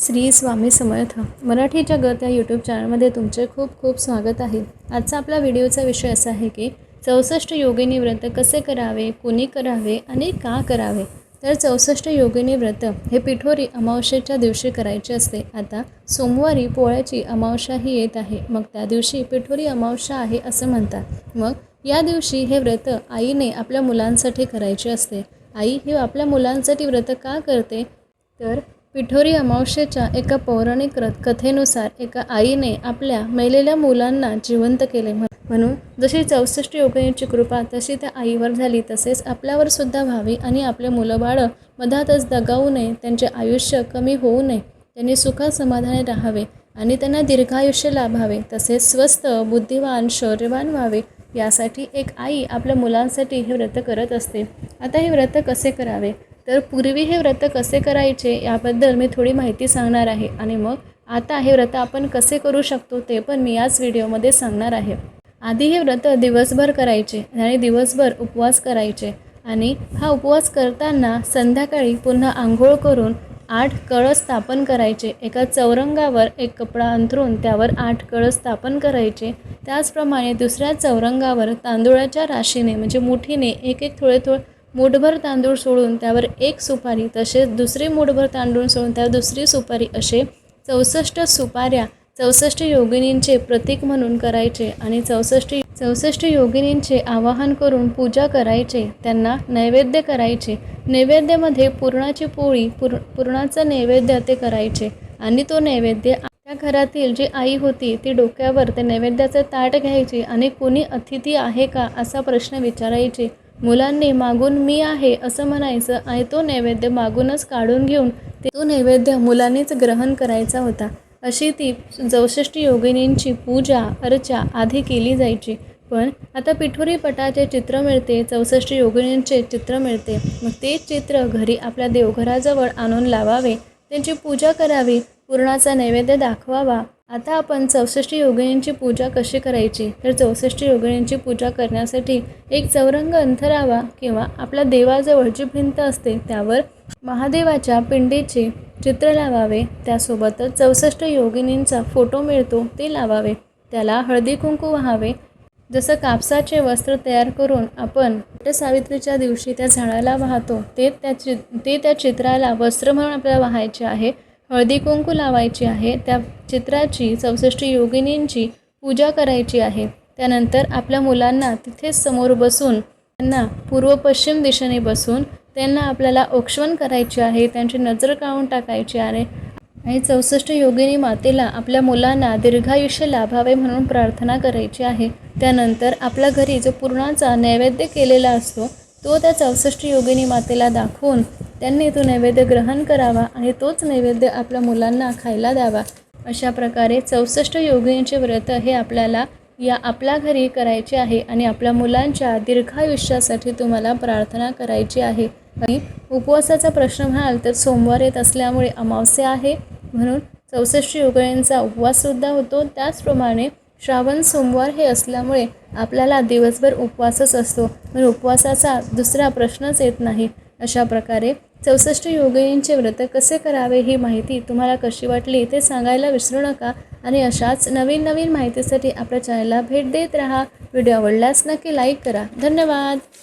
श्री स्वामी समर्थ. मराठी जगत या यूट्यूब चॅनलमध्ये तुमचे खूप खूप स्वागत आहे. आजचा आपला व्हिडिओचा विषय असा आहे की चौसष्ट योगिनी व्रत कसे करावे कोणी करावे आणि का करावे? तर चौसष्ट योगिनी व्रत हे पिठोरी अमावस्येच्या दिवशी करायचे असते. आता सोमवारी पोळ्याची अमावस्याही येत आहे. मग त्या दिवशी पिठोरी अमावस्या आहे असं म्हणतात. मग या दिवशी हे व्रत आईने आपल्या मुलांसाठी करायचे असते. आई हे आपल्या मुलांसाठी व्रत का करते? तर पिठोरी अमावस्येच्या एका पौराणिक कथेनुसार एका आईने आपल्या मेलेल्या मुलांना जिवंत केले म्हणून जशी चौसष्ट योगिनीची कृपा तशी त्या आईवर झाली तसेच आपल्यावर सुद्धा व्हावी आणि आपले मुलं बाळं मधातच दगावू नये त्यांचे आयुष्य कमी होऊ नये त्यांनी सुखात समाधानी राहावे आणि त्यांना दीर्घायुष्य लाभावे तसेच स्वस्थ बुद्धिवान शौर्यवान व्हावे यासाठी एक आई आपल्या मुलांसाठी हे व्रत करत असते. आता हे व्रत कसे करावे? तर पूर्वी हे व्रत कसे करायचे याबद्दल मी थोडी माहिती सांगणार आहे. आणि मग आता हे व्रत आपण कसे करू शकतो ते पण मी याच व्हिडिओमध्ये सांगणार आहे. आधी हे व्रत दिवसभर करायचे आणि दिवसभर उपवास करायचे. आणि हा उपवास करताना संध्याकाळी पुन्हा आंघोळ करून आठ कळस स्थापन करायचे. एका चौरंगावर एक कपडा अंथरून त्यावर आठ कळस स्थापन करायचे. त्याचप्रमाणे दुसऱ्या चौरंगावर तांदूळाच्या राशीने म्हणजे मुठीने एक एक थोडे थोडे मूठभर तांदूळ सोडून त्यावर एक सुपारी तसेच दुसरी मूठभर तांदूळ सोडून त्यावर दुसरी सुपारी असे चौसष्ट सुपाऱ्या चौसष्ट योगिनींचे प्रतीक म्हणून करायचे आणि चौसष्ट चौसष्ट योगिनींचे आवाहन करून पूजा करायचे. त्यांना नैवेद्य करायचे. नैवेद्यामध्ये पुरणाची पोळी पुर पुरणाचं नैवेद्य ते करायचे आणि तो नैवेद्य त्या घरातील जी आई होती ती डोक्यावर ते नैवेद्याचं ताट घ्यायची आणि कोणी अतिथी आहे का असा प्रश्न विचारायचे. मुलांनी मागून मी आहे असं म्हणायचं आणि तो नैवेद्य मागूनच काढून घेऊन तो नैवेद्य मुलांनीच ग्रहण करायचा होता. अशी ती चौसष्ट योगिनींची पूजा अर्चा आधी केली जायची. पण आता पिठोरी पटाचे चित्र मिळते चौसष्ट योगिनींचे चित्र मिळते. मग ते चित्र घरी आपल्या देवघराजवळ आणून लावावे. त्यांची पूजा करावी पूर्णाचा नैवेद्य दाखवावा आता आपण चौसष्ट योगिनींची पूजा कशी करायची? तर चौसष्ट योगिनींची पूजा करण्यासाठी एक चौरंग अंथरावा किंवा आपल्या देवाजवळ जी भिंत असते त्यावर महादेवाच्या पिंडीचे चित्र लावावे. त्यासोबतच चौसष्ट योगिनींचा फोटो मिळतो ते लावावे. त्याला हळदी कुंकू व्हावे. जसं कापसाचे वस्त्र तयार करून आपण सावित्रीच्या दिवशी त्या झाडाला वाहतो ते त्या चि ते त्या चित्राला वस्त्र म्हणून आपल्याला वाहायचे आहे. हळदी कुंकू लावायची आहे त्या चित्राची चौसष्ट योगिनींची पूजा करायची आहे. त्यानंतर आपल्या मुलांना तिथेच समोर बसून त्यांना पूर्व पश्चिम दिशेने बसून त्यांना आपल्याला औक्षवण करायची आहे त्यांची नजर काढून टाकायची आहे. आणि चौसष्ट योगिनी मातेला आपल्या मुलांना दीर्घायुष्य लाभावे म्हणून प्रार्थना करायची आहे. त्यानंतर आपल्या घरी जो पूर्णाचा नैवेद्य केलेला असतो तो त्या चौसष्ट योगिनी मातेला दाखवून त्यांनी तो नैवेद्य ग्रहण करावा आणि तोच नैवेद्य आपल्या मुलांना खायला द्यावा. अशा प्रकारे चौसष्ट योगिनीचे व्रत हे आपल्याला या आपल्या घरी करायचे आहे आणि आपल्या मुलांच्या दीर्घायुष्यासाठी तुम्हाला प्रार्थना करायची आहे. आणि उपवासाचा प्रश्न म्हणाल तर सोमवार येत असल्यामुळे अमावस्या आहे. म्हणून चौसष्ट योगिनींचा उपवाससुद्धा होतो. त्याचप्रमाणे श्रावण सोमवार हे असल्यामुळे आपल्याला दिवसभर उपवासच असतो. पण उपवासाचा दुसरा प्रश्नच येत नाही. अशा प्रकारे चौसष्ट योगिनींचे व्रत कसे करावे ही माहिती तुम्हाला कशी वाटली ते सांगायला विसरू नका आणि अशाच नवीन नवीन माहितीसाठी आपल्या चॅनलला भेट देत राहा. व्हिडिओ आवडल्यास नक्की लाईक करा. धन्यवाद.